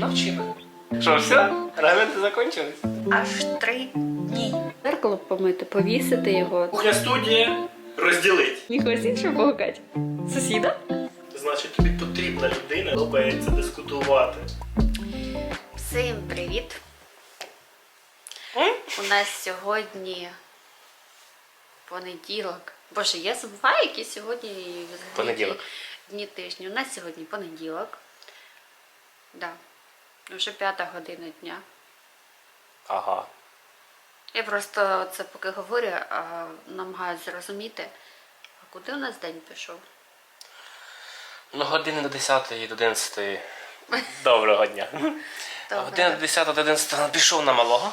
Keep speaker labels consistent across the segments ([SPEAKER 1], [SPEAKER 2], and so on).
[SPEAKER 1] Навчи мене. Що, все? Регламенти закончились?
[SPEAKER 2] Аж три дні. Зеркало помити, повісити його.
[SPEAKER 1] Кухня студія розділить.
[SPEAKER 2] Нікогось іншого погукать. Сусіда?
[SPEAKER 1] Значить, тобі потрібна людина, подобається дискутувати.
[SPEAKER 2] Всім привіт!
[SPEAKER 1] М?
[SPEAKER 2] У нас сьогодні понеділок. Боже, я забуваю, які сьогодні взагалі
[SPEAKER 1] Понеділок.
[SPEAKER 2] дні тижня. У нас сьогодні понеділок. Да. Вже п'ята година дня.
[SPEAKER 1] Ага.
[SPEAKER 2] Я просто це поки говорю, а намагаюся зрозуміти, а куди у нас день пішов.
[SPEAKER 1] Ну, години до 10 і до 11. Доброго дня. Година до 10 до 11 пішов на малого.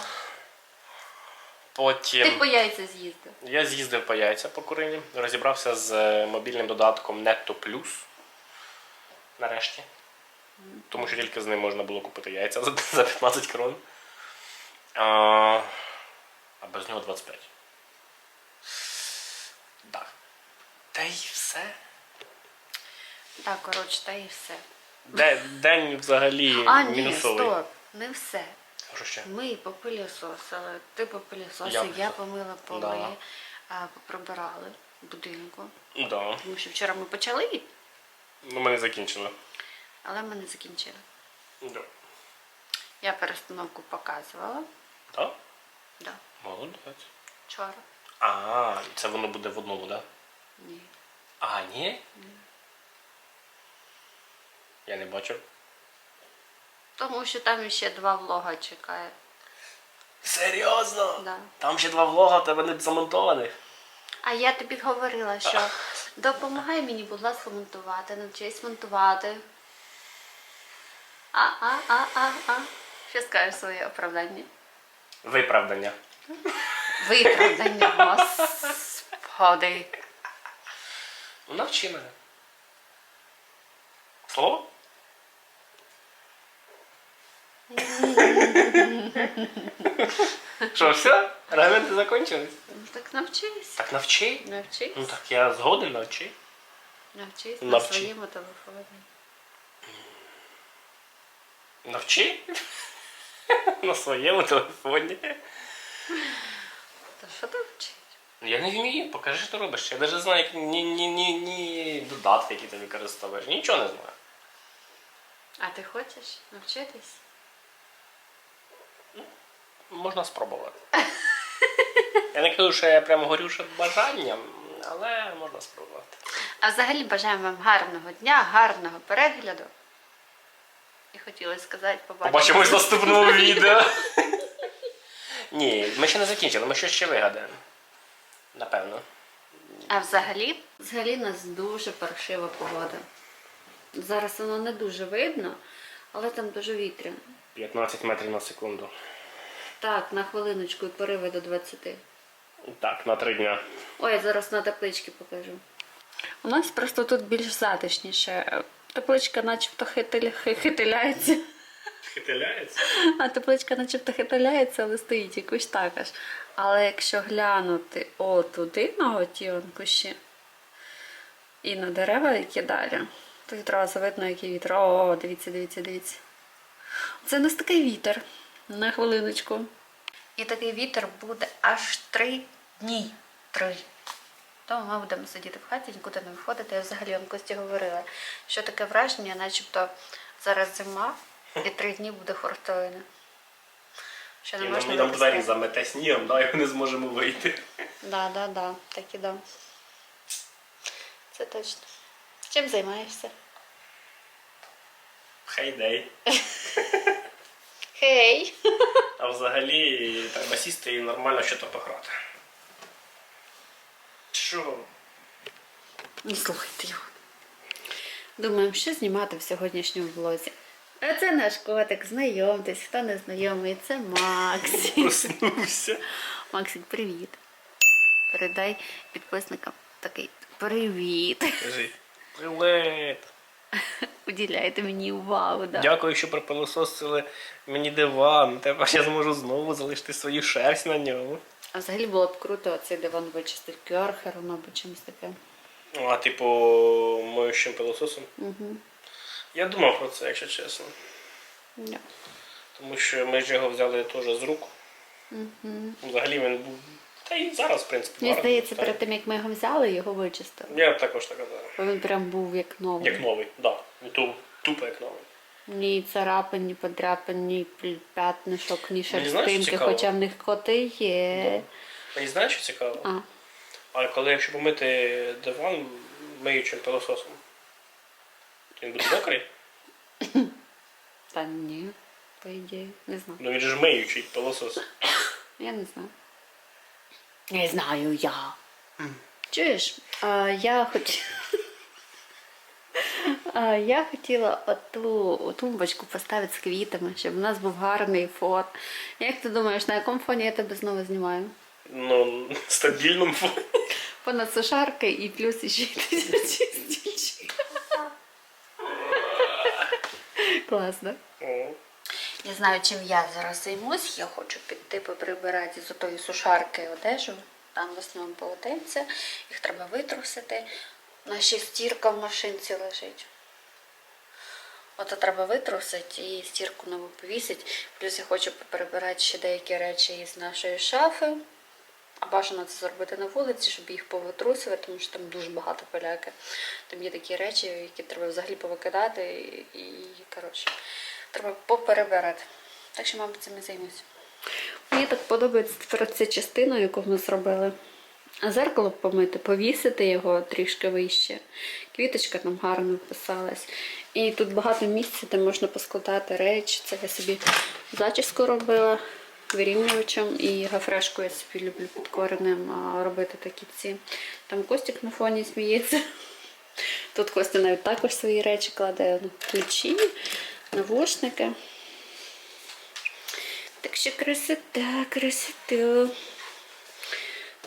[SPEAKER 2] Ти по яйця з'їздив.
[SPEAKER 1] я з'їздив по яйця по курині, розібрався з е, мобільним додатком Netto Plus. Нарешті. Тому що тільки з ним можна було купити яйця за, за 15 крон. А, а без нього 25. Так. Та й все.
[SPEAKER 2] Так, коротше, та і все.
[SPEAKER 1] Де, день взагалі
[SPEAKER 2] А, ні,
[SPEAKER 1] мінусовий.
[SPEAKER 2] стоп, не все.
[SPEAKER 1] Що ще?
[SPEAKER 2] Ми попилісосили, ти попилісосив,
[SPEAKER 1] Я
[SPEAKER 2] я, помила поли,
[SPEAKER 1] Да.
[SPEAKER 2] а, поприбирали в будинку.
[SPEAKER 1] Да.
[SPEAKER 2] Тому що вчора ми почали,
[SPEAKER 1] Ну, ми не закінчили.
[SPEAKER 2] Але ми не закінчили.
[SPEAKER 1] Да.
[SPEAKER 2] Я перестановку показувала.
[SPEAKER 1] Да?
[SPEAKER 2] Да.
[SPEAKER 1] Молодець.
[SPEAKER 2] Вчора.
[SPEAKER 1] А, це воно буде в одному, так? Да?
[SPEAKER 2] Ні.
[SPEAKER 1] А, ні? Я не бачив.
[SPEAKER 2] Тому що там ще два влога чекає.
[SPEAKER 1] Серйозно?
[SPEAKER 2] Да.
[SPEAKER 1] Там ще два влога в тебе не замонтованих.
[SPEAKER 2] А я тобі говорила, що допомагай мені, будь ласка, монтувати, навчись монтувати. А, а, а, а, а. Що скажеш своє оправдання?
[SPEAKER 1] Виправдання.
[SPEAKER 2] Виправдання, господи.
[SPEAKER 1] Ну, навчи мене. Слово? Що, все? Регламенти закончились?
[SPEAKER 2] Ну, Так навчись.
[SPEAKER 1] Так навчи.
[SPEAKER 2] Навчись.
[SPEAKER 1] Ну так я згоден, навчи.
[SPEAKER 2] Навчись на
[SPEAKER 1] Навчи.
[SPEAKER 2] своєму телефоні.
[SPEAKER 1] Навчи. На своєму телефоні.
[SPEAKER 2] Та що ти вчиш?
[SPEAKER 1] Я не вмію, покажи, що ти робиш. Я навіть знаю, як ні, ні, ні, ні додатки, які ти використовуєш. Нічого не знаю.
[SPEAKER 2] А ти хочеш навчитись?
[SPEAKER 1] Можна спробувати. Я не кажу, що я прямо горю ще бажанням, але можна спробувати.
[SPEAKER 2] А взагалі бажаємо вам гарного дня, гарного перегляду. І хотіла сказати, побачимо.
[SPEAKER 1] Побачимось в наступному відео. Ні, ми ще не закінчили, ми щось ще вигадаємо. Напевно.
[SPEAKER 2] А взагалі, взагалі у нас дуже паршива погода. Зараз воно не дуже видно, але там дуже вітряно.
[SPEAKER 1] 15 метрів на секунду.
[SPEAKER 2] Так, на хвилиночку і пориви до 20.
[SPEAKER 1] Так, на три дня.
[SPEAKER 2] Ой, я зараз на таблички покажу. У нас просто тут більш затишніше. Табличка начебто хитиля... хитиляється.
[SPEAKER 1] Хитиляється?
[SPEAKER 2] А табличка начебто хитиляється, але стоїть якось також. Але якщо глянути отуди, на оті кущі, і на дерева, які далі, то відразу видно, який вітер. О, дивіться, дивіться, дивіться. Це у нас такий вітер. На хвилиночку. І такий вітер буде аж три дні. Три. Тому ми будемо сидіти в хаті, нікуди не виходити. Я взагалі вам Кості говорила, що таке враження, начебто зараз зима і три дні буде хуртовина. Що не
[SPEAKER 1] І
[SPEAKER 2] можна
[SPEAKER 1] нам, нам двері замете снігом, да, і ми не зможемо вийти.
[SPEAKER 2] Да, да, да, так і да. Це точно. Чим займаєшся?
[SPEAKER 1] Хейдей.
[SPEAKER 2] Хей!
[SPEAKER 1] А взагалі треба сісти і нормально щось пограти. Що?
[SPEAKER 2] Не слухайте його. Думаємо, що знімати в сьогоднішньому влозі. А це наш котик, знайомтесь, хто не знайомий, це Максик.
[SPEAKER 1] Проснувся.
[SPEAKER 2] Максик, привіт. Передай підписникам такий привіт.
[SPEAKER 1] Кажи. Привет.
[SPEAKER 2] Уділяйте мені увагу. Да.
[SPEAKER 1] Дякую, що пропилососили мені диван. Тепер я зможу знову залишити свою шерсть на ньому.
[SPEAKER 2] А взагалі було б круто цей диван вичистити кьорхером або чимось таким.
[SPEAKER 1] Ну, а типу, моющим пилососом.
[SPEAKER 2] Угу.
[SPEAKER 1] Я думав про це, якщо чесно.
[SPEAKER 2] Да.
[SPEAKER 1] Тому що ми ж його взяли теж з рук. Взагалі він був. Та і зараз, в принципі,
[SPEAKER 2] Мені здається,
[SPEAKER 1] Так.
[SPEAKER 2] перед тим як ми його взяли, його вичистили.
[SPEAKER 1] Я також так казав.
[SPEAKER 2] Він прям був як новий.
[SPEAKER 1] Як новий, так. Да. Тупо як новий.
[SPEAKER 2] Ні царапин, ні подряпин, ні п'ятнишок, ні шерстинки, хоча в них коти є.
[SPEAKER 1] Мені знаєш, що цікаво?
[SPEAKER 2] А,
[SPEAKER 1] А коли якщо помити диван миючим пилососом, то він буде мокрий?
[SPEAKER 2] та ні, по ідеї, не знаю.
[SPEAKER 1] Ну він же ж миючий пилосос.
[SPEAKER 2] Я не знаю. Не знаю я. Чуєш, а, я хоч. Я хотіла оту тумбочку поставити з квітами, щоб у нас був гарний фон. Як ти думаєш, на якому фоні я тебе знову знімаю?
[SPEAKER 1] Ну, стабільному фоні.
[SPEAKER 2] Понад сушаркою і плюс ще тисячі стільчик. Класно. Не знаю, чим я зараз займусь. Я хочу піти поприбирати з отої сушарки одежу. Там в основному полотенця. Їх треба витрусити. Наша стірка в машинці лежить. Ото треба витрусити і стірку нову повісити. Плюс я хочу поприбирати ще деякі речі із нашої шафи. А бажано це зробити на вулиці, щоб їх повитрусувати, тому що там дуже багато поляки. Там є такі речі, які треба взагалі повикидати, і, і коротше, треба поперебирати. Так що, мабуть, цим і займуся. Мені так подобається тепер ця частина, яку ми зробили. А зеркало помити, повісити його трішки вище. Квіточка там гарно вписалась. І тут багато місця, де можна поскладати речі. Це я собі зачіску робила вирівнювачем і гафрешку я собі люблю під коренем робити такі ці. Там Костік на фоні сміється. Тут Костя навіть також свої речі кладе ключі, навушники. Так що красота, красота.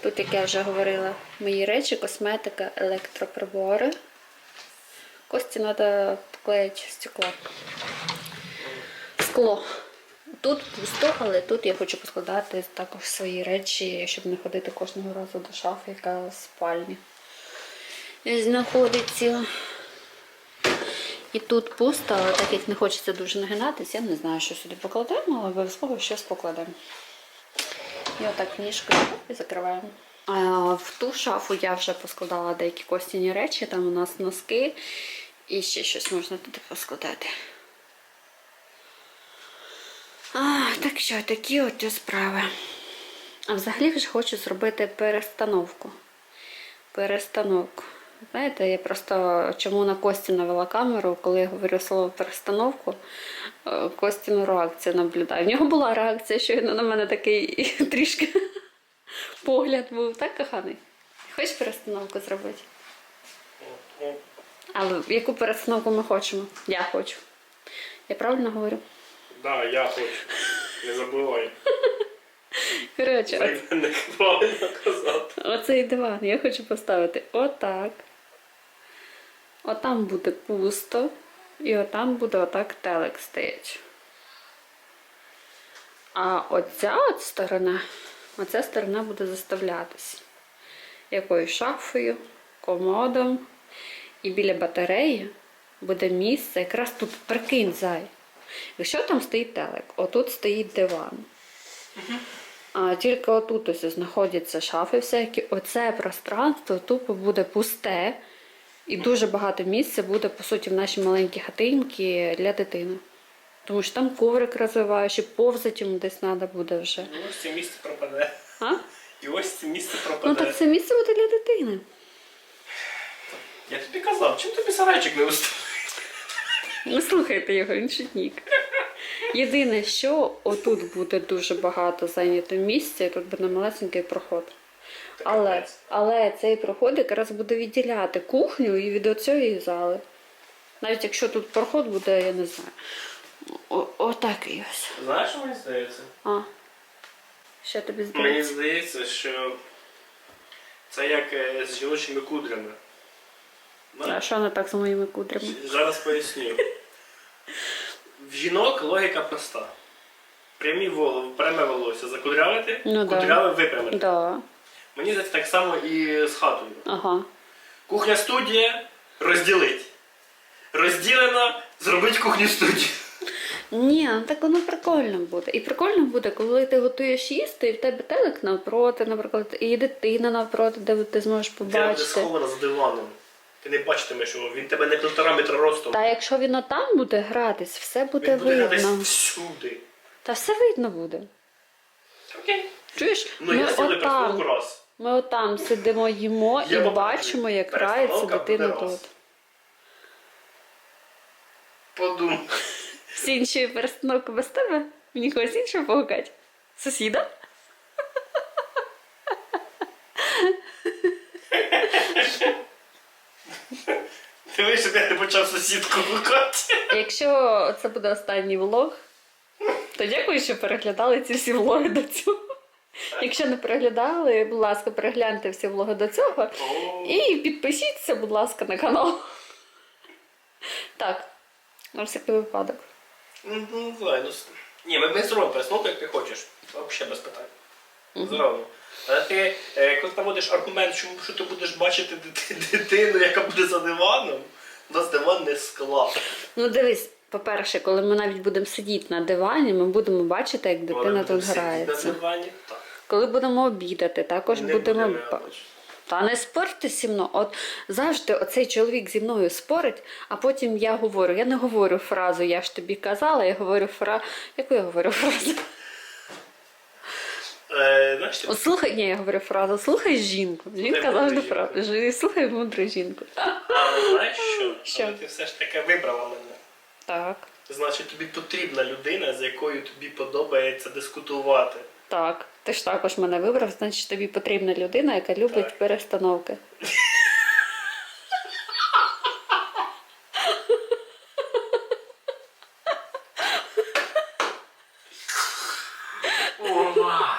[SPEAKER 2] Тут, як я вже говорила, мої речі, косметика, електроприбори. Кості треба поклеїти стекло. Скло. Тут пусто, але тут я хочу поскладати також свої речі, щоб не ходити кожного разу до шафи, яка в спальні знаходиться. І тут пусто, але так як не хочеться дуже нагинатися, я не знаю, що сюди покладемо, але обов'язково щось покладемо. І отак ніжкою і закриваємо. В ту шафу я вже поскладала деякі костяні речі, там у нас носки і ще щось можна туди поскладати. А, так що, такі от справи. А взагалі вже хочу зробити перестановку. Перестановку. Знаєте, я просто чому на Кості навела камеру, коли я говорю слово перестановку, е, Костіну реакцію наблюдаю. В нього була реакція, що він на мене такий трішки погляд був, так, коханий? Хочеш перестановку зробити? Але яку перестановку ми хочемо? Я хочу. Я правильно говорю?
[SPEAKER 1] Да, я хочу. Не забувай.
[SPEAKER 2] Коротше. Оцей диван я хочу поставити отак. Отам буде пусто. І отам буде отак телек стоять. А оця от сторона, оця сторона буде заставлятись якоюсь шафою, комодом. І біля батареї буде місце, якраз тут прикинь зай. Якщо там стоїть телек, отут стоїть диван. А тільки отут ось знаходяться шафи всякі. Оце пространство тупо буде пусте. І дуже багато місця буде, по суті, в нашій маленькій хатинці для дитини. Тому що там коврик розвиваючий, повзати йому десь треба буде вже.
[SPEAKER 1] І ось це місце пропаде.
[SPEAKER 2] А?
[SPEAKER 1] І ось це місце
[SPEAKER 2] Ну так це місце буде для дитини.
[SPEAKER 1] Я тобі казав, чим тобі сарайчик не устав?
[SPEAKER 2] Не слухайте його, він шутник. Єдине, що отут буде дуже багато зайнято місця, і тут буде малесенький проход. Але, але цей проход якраз буде відділяти кухню і від цієї зали. Навіть якщо тут проход буде, я не знаю. О, отакий ось.
[SPEAKER 1] Знаєш, що мені здається?
[SPEAKER 2] А. Що тобі
[SPEAKER 1] Мені
[SPEAKER 2] здається?
[SPEAKER 1] здається, що це як е, з жіночими кудрями.
[SPEAKER 2] А що не так з моїми кудрями?
[SPEAKER 1] Зараз поясню. В жінок логіка проста. Прямі воло, пряме волосся закудрявити,
[SPEAKER 2] Ну да.
[SPEAKER 1] випрямити.
[SPEAKER 2] Да.
[SPEAKER 1] Мені здається так само і з хатою.
[SPEAKER 2] Ага.
[SPEAKER 1] Кухня студія розділить. Розділена, зробить кухню студію.
[SPEAKER 2] Ні, ну так воно прикольно буде. І прикольно буде, коли ти готуєш їсти, і в тебе телек навпроти, наприклад, і дитина навпроти, де ти зможеш
[SPEAKER 1] Де буде
[SPEAKER 2] побачити.
[SPEAKER 1] схована за диваном. Ти не бачитимеш, що він тебе не півтора метра ростом.
[SPEAKER 2] Та якщо він отам буде гратись, все буде
[SPEAKER 1] він буде гратись
[SPEAKER 2] видно.
[SPEAKER 1] всюди.
[SPEAKER 2] Та все видно буде.
[SPEAKER 1] Окей.
[SPEAKER 2] Чуєш?
[SPEAKER 1] Ну я сіли перестановку раз.
[SPEAKER 2] Ми отам сидимо, їмо і бачимо, як грається дитина тут.
[SPEAKER 1] Подумай.
[SPEAKER 2] Всі інші перестановки без тебе? Мені когось іншого погукать? Сусіда?
[SPEAKER 1] Ти щоб я не почав сусідку гукати.
[SPEAKER 2] Якщо це буде останній влог, то дякую, що переглядали ці всі влоги до цього. Якщо не переглядали, будь ласка, перегляньте всі влоги до цього. І підпишіться, будь ласка, на канал. Так, на всякий випадок.
[SPEAKER 1] Ну, давай, ну. Ні, ми, ми зробимо перестановку, як ти хочеш. Взагалі без питань. Зробимо. Але ти, е, коли наводиш аргумент, що, що ти будеш бачити дити- дитину, яка буде за диваном, у нас диван не склав.
[SPEAKER 2] Ну дивись, по-перше, коли ми навіть будемо сидіти на дивані, ми будемо бачити, як дитина тут грається.
[SPEAKER 1] На дивані, так.
[SPEAKER 2] Коли будемо обідати, також
[SPEAKER 1] Не
[SPEAKER 2] будемо.
[SPEAKER 1] бачу.
[SPEAKER 2] Та не спорте зі мною. От завжди оцей чоловік зі мною спорить, а потім я говорю. Я не говорю фразу Я ж тобі казала, я говорю фразу. Яку я говорю фразу?
[SPEAKER 1] Е,
[SPEAKER 2] слухай, ні, я говорю фразу, слухай жінку. Жінка завжди. Жи- Слухай мудру жінку.
[SPEAKER 1] але знаєш що?
[SPEAKER 2] Що?
[SPEAKER 1] Але ти все ж таки вибрала мене.
[SPEAKER 2] Так,
[SPEAKER 1] Значить, тобі потрібна людина, з якою тобі подобається дискутувати.
[SPEAKER 2] так. Ти ж також мене вибрав, значить тобі потрібна людина, яка любить
[SPEAKER 1] Так.
[SPEAKER 2] перестановки.
[SPEAKER 1] Ова.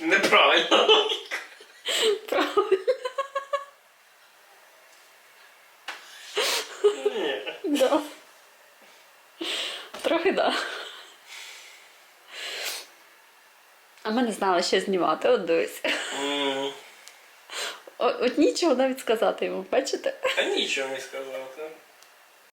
[SPEAKER 1] Неправильно.
[SPEAKER 2] Правильно.
[SPEAKER 1] Ні.
[SPEAKER 2] Да. Да. А ми не знали, що знімати, от дивись. О- От нічого навіть сказати йому, бачите?
[SPEAKER 1] Та нічого не сказав. Та